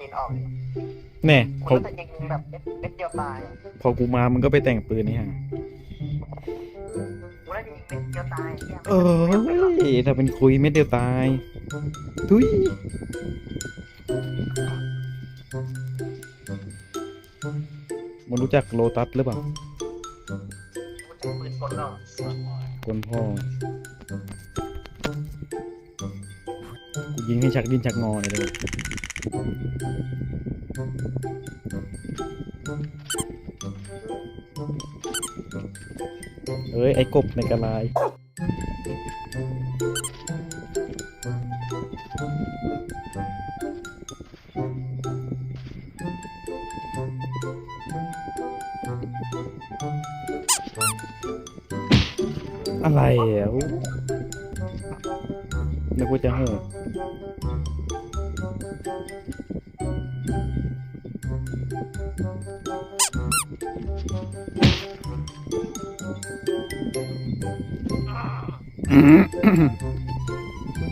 เห็นออกดิแน่พคุอณก็จะยิงแบบเม็ดเม็ดเดียวตายอะพอกูมามึงก็ไปแต่งปืนนี่ฮะ กูได้ยิงเม็ดเดียวตายหี้ยเอ้ยถ้าเป็นคุยเม็ดเดียวตาย ทุยมันรู้จักโลตัสหรือเปล่ากูจะปืนกลแล้วคนพ่อ กูยิงให้ชักดินชักงอเลยเลย เอ้ย ไอ้กบในกระลายอะไรอะอู้นึกว่าจะเห่อ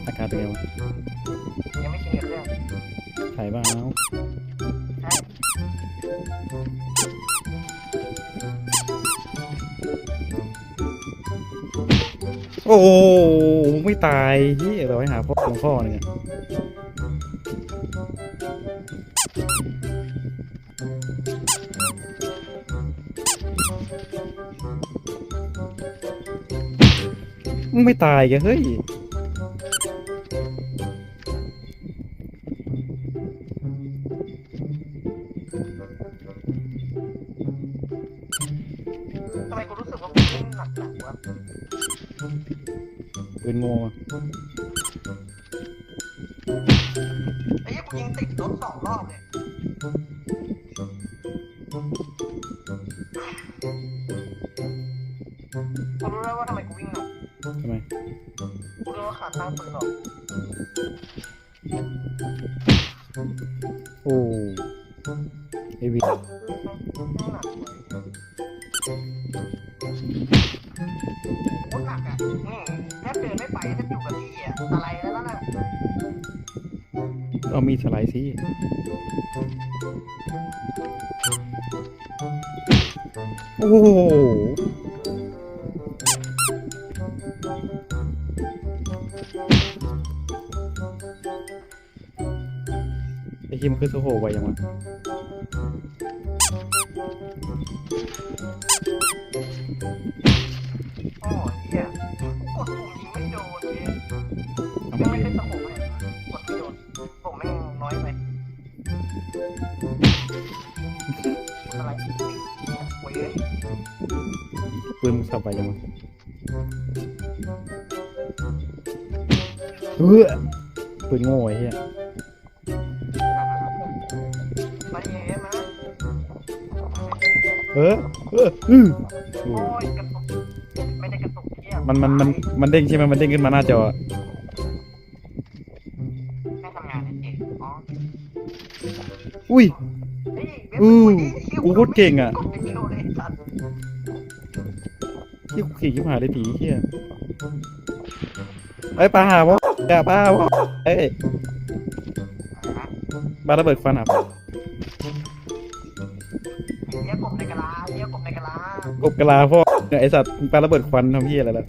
อาการเป็นไงวะยังไม่ชินกับเครื่องถ่ายบ้างเอาใช่โอ้โหไม่ตายที่เราไปหาพ่อหลวงพ่อเนี่ย มึงไม่ตายแกเฮ้ยทำไมกูรู้สึกว่ากูเล่นหนักหนักวะปืนโง่อะ แล้วว่าทำไมกูวิ่งหนักทำไมกูรู้ว่าขาดตั้งปืนหรอกโอ้เอวิหนักเลยโคตรหนักอะอืมแทบเดินไม่ไปแทบอยู่กับที่อะอะไรแล้วน่ะเอามีดสไลด์สิโอ้โห ไอ้คิมนคือโซโหไวยังวะ ไวยังวะเฮ้ยปืนโง่ไอ้เหี้ยมาเอ๋มาเออเอออื้อโอ้โอ้ยกระตุกไม่ได้กระตุกเหี้ยมันมันมันมันเด้งใช่ไหมมันเด้งขึ้นมาหน้าจออะไม่ทำงานเลยเจ๊อ๋ออุ้ยเฮ้ยเว็บอู้คุยดิหี้ยกูโคตรเก่งอะ กดไม่โดนเลยสัตว์ที่ขี่ชิบหายเลยผีเฮียไอ้ยปลาหาวะอย่าปลาหาวะเอ้ยปลาระเบิดควันอะเหี้ยกบในกะลาเหี้ยกบในกะลากบกะลาพ่อไอสัตว์ปลาระเบิดควันทำเฮียอะไรล่ะ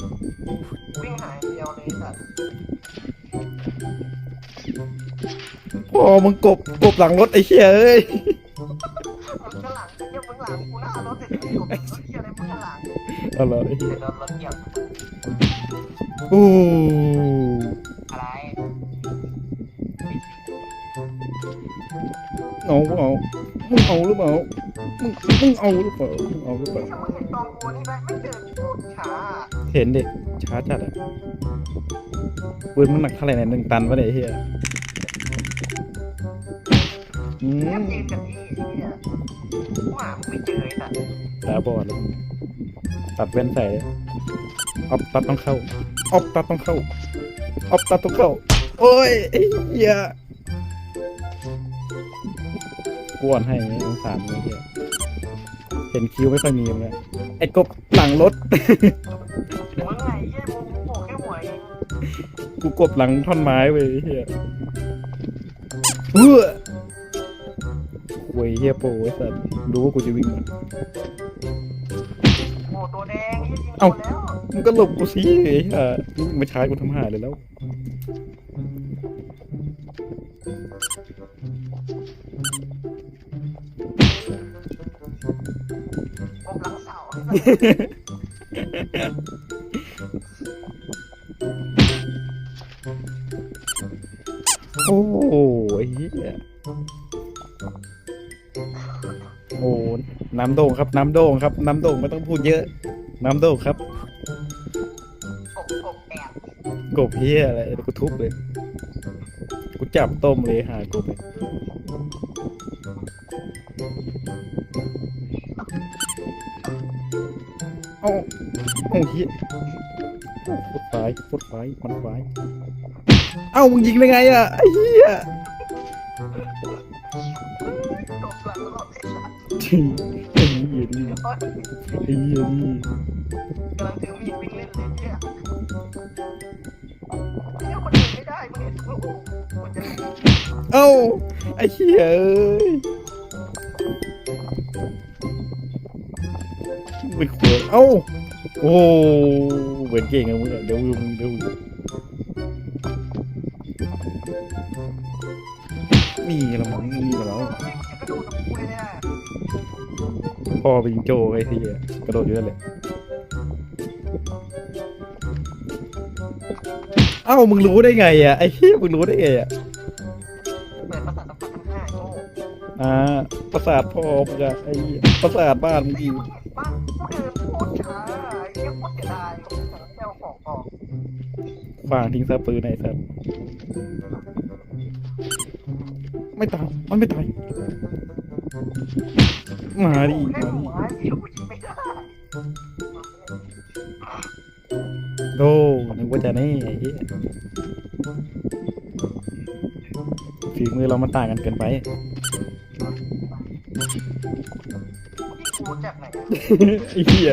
วิ่งหายเดียวเลยสัตว์พ่อมึงกบกบหลังรถไอ้เฮียเอ้ย มึงข้างหลังเหี้ยมึงหลังกูหน้ารถเสร็จกบ อาละไอ้เหี้ยเดี๋ยวโดนรถเหยียบโอ้อะไรเอาเอามึงเอาหรือเปล่ามึงมึงเอาหรือเปล่ามึงเอาหรือเปล่าถ้ามึงเห็นตองกูนี่ไหมไม่เดินพูดช้าเห็นเด็กช้าจัดอะปืนมันหนักเท่าไหร่เนี่ยหนึ่งตันวะเนี่ยไอ้เฮียอืเทียบมยืนกับที่ไอ้เหี้ยกูหามึงไม่เจอไอ้สัตว์ ตาบอดแล้ว ตัดแว่นใส่ออฟตัดต้องเข้าออฟตัดต้องเข้าออฟตัดต้องเข้า โอ้ยไอ้เหี้ยกวนให้สงสารเลยเหี้ยเห็นคิวไม่ค่อยมีเลยไอ้กบหลังรถ มึงไงเหี้ยมึงโผล่แค่หัวเองกูกบหลังท่อนไม้เว้ยไอ้เหี้ยเฮ้อเว้ยเฮียโปรไอ้สัตว์รู้ว่ากูจะวิ่งมา ตัวแดงยี่ยิงเอ้าโดนแล้วมึงก็หลบกูสิไอ้เหี้ยมึงมาช้ากูทำหายเลยแล้วกบหลังเสาโอ้โหไอ้เหี้ยโอ้น้ำโด่งครับ น้ำโด่งครับ น้ำโด่งไม่ต้องพูดเยอะ น้ำโด่งครับ กบกบแอบกบเฮียอะไรเดี๋ยวกูทุบเลย กูจับต้มเลยหากบเลยเอ้าโอ้เฮียฟดไฟฟดไฟมันไฟเอ้ามึงยิงได้ไงอะไอ้เหี้ย กบหลังไอ้เหี้ยนี่ไอ้เหี้ยนี่กำลังถือมีดวิ่งเล่นเลยเนี่ยเนี่ยคนเดินไม่ได้มึงเห็นโอ้โหมันจะเอ้าไอ้เหี้ยเอ้ยเป็นขวดเอ้าโอ้เหมือนเก่งอะมึงอะเดี๋ยวมึงเดี๋ยวมึงนี่ละมั้งนี่มาแล้ว พ่อเป็นโจไอ้ที่กระโดดอยู่นั่นแหละเอ้ามึงรู้ได้ไงอะไอ้เหี้ยมึงรู้ได้ไงอะเปิดภาษาสัมพันธ์ทั้งห้าโง่อ่าประสาทพ่อมึงอะไอ้เหี้ยประสาทบ้านมึงอีกบ้านกูเดินโคตรช้าไอ้เหี้ยโคตรเสียดายของแมวของออกฟางทิ้งซาปืนไอ้สัตว์ไม่ตายมันไม่ตาย มาดิมาดิหัวเดียวกูยิงไม่ได้โดนึกว่าจะน่ไอ้เหี้ยฝีมือเรามันต่างกันเกินไปไอ้เหี้ย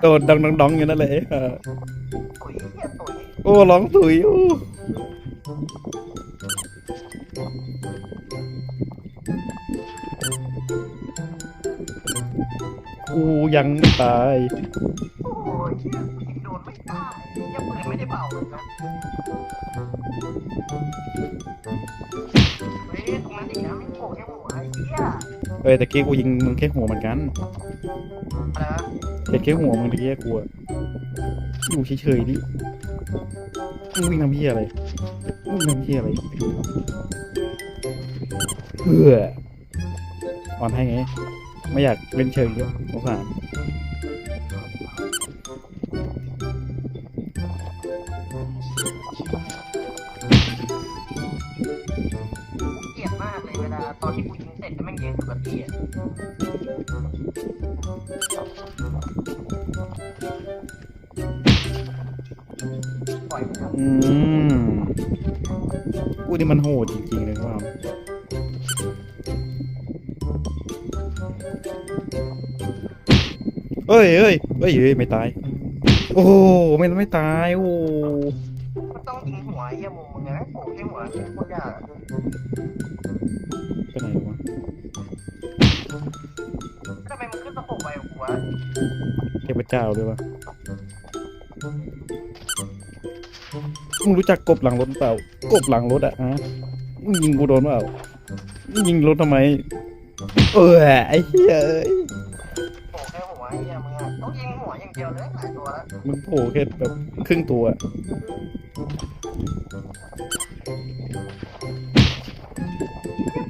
โดนดองดองดองอยู่นั่นแหละเออตุ๋ยโอ้ร้องถุยโอ้ กูยังไม่ตาย โอ้ยเหี้ยกูยิงโดนไม่ได้เหี้ยปืนไม่ได้เบาเลยนะเฮ้ยตรงนั้นอีกนะไม่โผล่แค่หัวไอ้เหี้ยเอ้ยแต่กี้กูยิงมึงแค่หัวเหมือนกันอะไรวะเห็นแค่หัวมึงตะกี้กูอะอยู่เฉยๆดิมึงวิ่งทำเพี้ยอะไรมึงทำเพี้ยอะไรเพื่ออ่อนให้ไง ไม่อยากเล่นเชิงเยอะสงสารกูเกลียดมากเลยเวลาตอนที่กูยิงเสร็จแล้วแม่งยืนอยู่กับที่อะปล่อยมันเถอะอืมกูนี่มันโหดจริงๆเลยว่า ฮ้ยเฮ้ยเฮ้ยเฮ้ยไม่ตาย โอ้โหไม่ไม่ตายโอ้มันต้องยิงหัวไอ้เหี้ยมุมมึงไงโผล่แค่หัวโคตรยากอะไปไหนวะทำไมมันขึ้นสะโพกไปกับกูวะเทพเจ้าด้วยวะมึงรู้จักกบหลังรถเปล่ากบหลังรถอะฮะมึงยิงกูโดนเปล่ามึงยิงรถทำไม เออไอ้เหี้ยเอ้ย มึงโผล่แค่แบบครึ่งตัว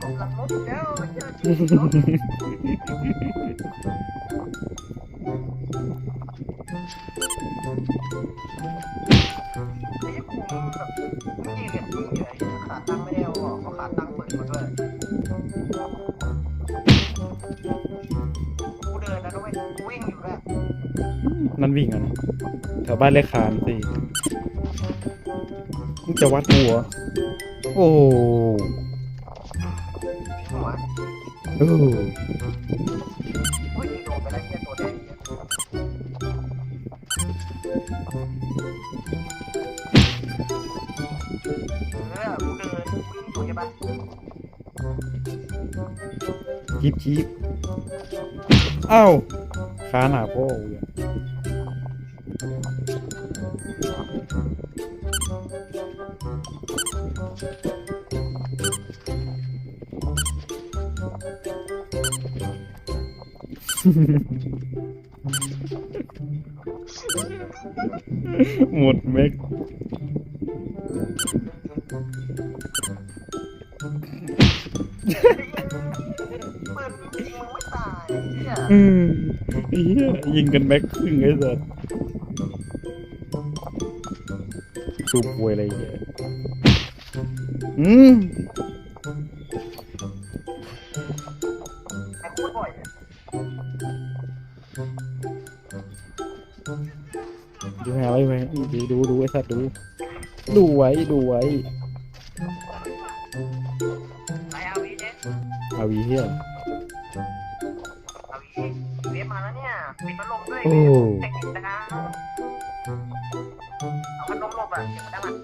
กบหลังรถอีกแล้วเจอจริงรถไอ้กูแบบมึงยืนเนี่ยมึงเหนื่อยขาตั้งไม่ได้เอาออกเอาขาตั้งเปิดมด้วยกูเดินแล้วด้วยกูวิ่งอยู่ด้วย นั่นวิ่งอะนะแถวบ้านเลขคานสิมึงจะวัดหัว โอ้หัวโอ้โอ้ยยิงโดนไปแล้วเนี่ยตัวแดงเนี่ยเออกูเดินวิ่งอยู่ใช่ปะจีบจีบเอ้าค้าหนาพ่อกูอะ หมดเม็กปืนยิงมึงไม่ตายเนี่ยอืมไอ้เหี้ยยิงกันแม็กครึ่งไอ้สัสสูบวยอะไรเงี้ยอืม ดูดูดูไอ้สัตว์ดู ดูไว้ดูไว้ไอ้อาวีเนี่ยอาวีเฮียอาวีเวฟมาแล้วเนี่ยปิดพัดลมด้วยโอ้ เทคนิคนะครับเอาพัดลมหลบอะเดี๋ยวมันได้มัน